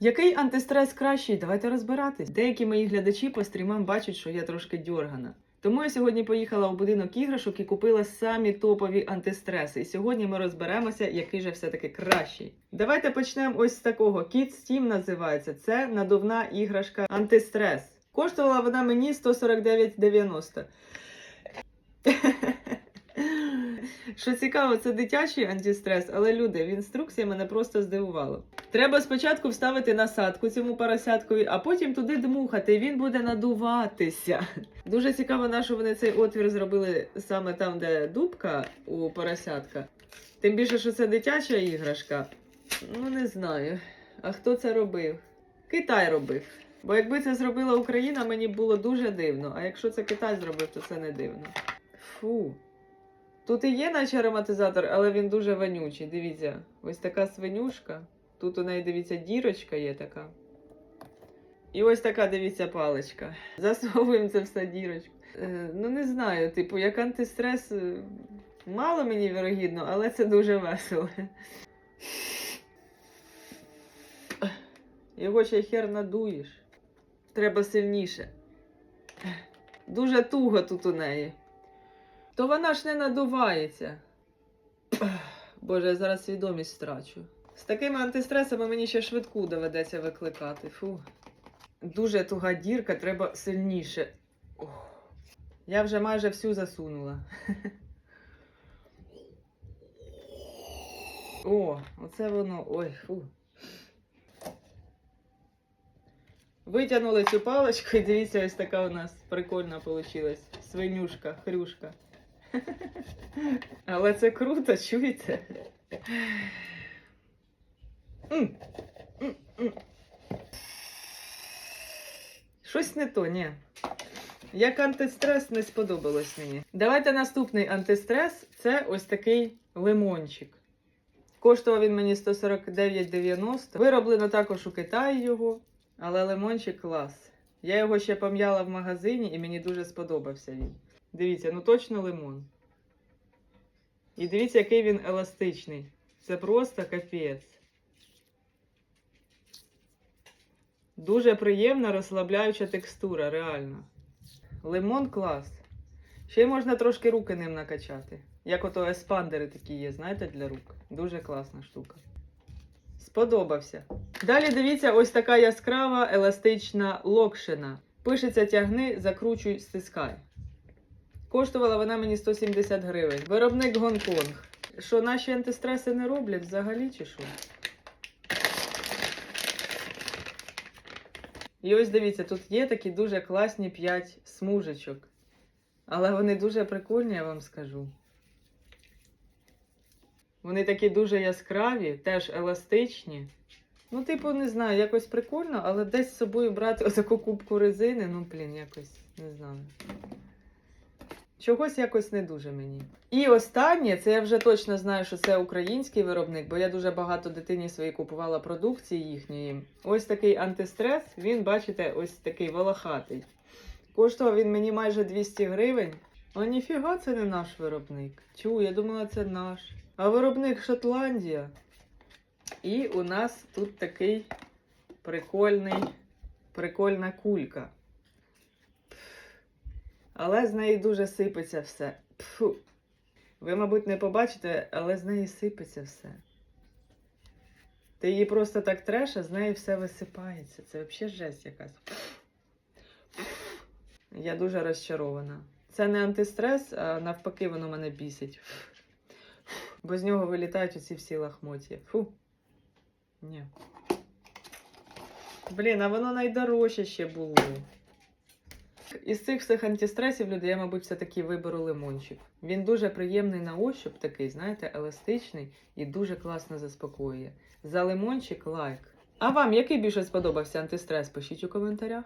Який антистрес кращий? Давайте розбиратись. Деякі мої глядачі по стрімам бачать, що я трошки дьоргана. Тому я сьогодні поїхала у будинок іграшок і купила самі топові антистреси. І сьогодні ми розберемося, який же все-таки кращий. Давайте почнемо ось з такого. Kid Steam називається. Це надувна іграшка антистрес. Коштувала вона мені 149,90. Що цікаво, це дитячий антистрес, але люди, в інструкції мене просто здивувало. Треба спочатку вставити насадку цьому поросяткові, а потім туди дмухати, і він буде надуватися. Дуже цікаво, на що вони цей отвір зробили саме там, де дубка у поросятка. Тим більше, що це дитяча іграшка. Ну, не знаю. А хто це робив? Китай робив. Бо якби це зробила Україна, мені було дуже дивно. А якщо це Китай зробив, то це не дивно. Фу. Тут і є наче ароматизатор, але він дуже вонючий. Дивіться, ось така свинюшка. Тут у неї, дивіться, дірочка є така. І ось така, дивіться, паличка. Засовуємо це все дірочку. Е, ну, не знаю, типу, як антистрес е, мало мені вірогідно, але це дуже весело. Його ще хер надуєш. Треба сильніше. Дуже туго тут у неї. То вона ж не надувається. Боже, я зараз свідомість втрачу. З такими антистресами мені ще швидку доведеться викликати. Фу. Дуже туга дірка, треба сильніше. Ох. Я вже майже всю засунула. О, оце воно. Ой, фу. Витягнули цю паличку і дивіться, ось така у нас прикольна вийшла. Свинюшка, хрюшка. Але це круто, чуєте? Щось не то, ні. Як антистрес не сподобалось мені. Давайте наступний антистрес це ось такий лимончик. Коштував він мені 149,90. Вироблено також у Китаї його, але лимончик клас. Я його ще пом'яла в магазині і мені дуже сподобався він. Дивіться, ну точно лимон. І дивіться, який він еластичний. Це просто капець. Дуже приємна, розслабляюча текстура, реально. Лимон клас. Ще можна трошки руки ним накачати. Як ото еспандери такі є, знаєте, для рук. Дуже класна штука. Сподобався. Далі дивіться, ось така яскрава еластична локшина. Пишеться тягни, закручуй, стискай. Коштувала вона мені 170 гривень. Виробник Гонконг. Що наші антистреси не роблять взагалі чи що? І ось дивіться, тут є такі дуже класні 5 смужечок. Але вони дуже прикольні, я вам скажу. Вони такі дуже яскраві, теж еластичні. Ну, типу, не знаю, якось прикольно, але десь з собою брати отаку кубку резини, ну, блін, якось не знаю. Чогось якось не дуже мені. І останнє, це я вже точно знаю, що це український виробник, бо я дуже багато дитині своїй купувала продукції їхньої. Ось такий антистрес, він, бачите, ось такий волохатий. Коштував він мені майже 200 гривень. А ніфіга це не наш виробник. Чу, я думала, це наш. А виробник Шотландія. І у нас тут такий прикольний, прикольна кулька. Але з неї дуже сипеться все. Пфу. Ви, мабуть, не побачите, але з неї сипеться все. Ти її просто так треш, а з неї все висипається. Це взагалі жесть якась. Я дуже розчарована. Це не антистрес, а навпаки, воно мене бісить. Бо з нього вилітають оці всі лахмоті. Фу. Ні. Блін, а воно найдорожче ще було. Із цих всіх антистресів людей я, мабуть, все-таки виберу лимончик. Він дуже приємний на ощуп, такий, знаєте, еластичний і дуже класно заспокоює. За лимончик лайк. А вам який більше сподобався антистрес? Пишіть у коментарях.